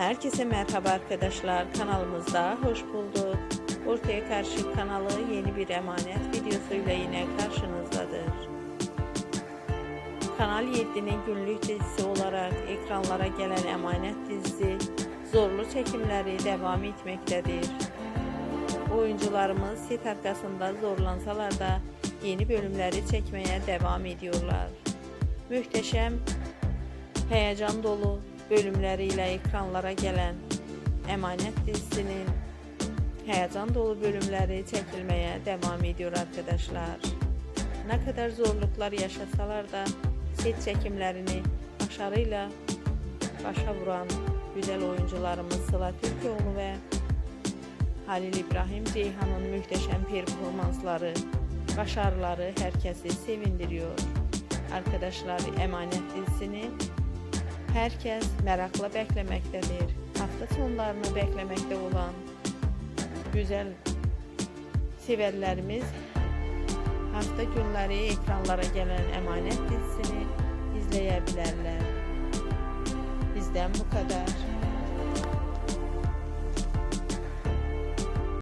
Herkese merhaba arkadaşlar. Kanalımızda hoş bulduk. Ortaya Karşı kanalı yeni bir emanet videosuyla yine karşınızdadır. Kanal 7'nin günlük dizisi olarak ekranlara gelen emanet dizisi zorlu çekimleri devam etmektedir. Oyuncularımız set arkasında zorlansalar da yeni bölümleri çekmeye devam ediyorlar. Mühteşem, heyecan dolu bölümleriyle ekranlara gelen Emanet dizisinin heyecan dolu bölümleri çekilmeye devam ediyor arkadaşlar. Ne kadar zorluklar yaşasalar da set çekimlerini başarıyla başa vuran güzel oyuncularımız Sıla Türkoğlu ve Halil İbrahim Ceyhan'ın muhteşem performansları, başarıları herkesi sevindiriyor. Arkadaşlar Emanet dizisini herkes merakla beklemektedir. Hafta sonlarını beklemekte olan güzel severlerimiz hafta günleri ekranlara gelen Emanet dizisini izleyebilirler. Bizden bu kadar.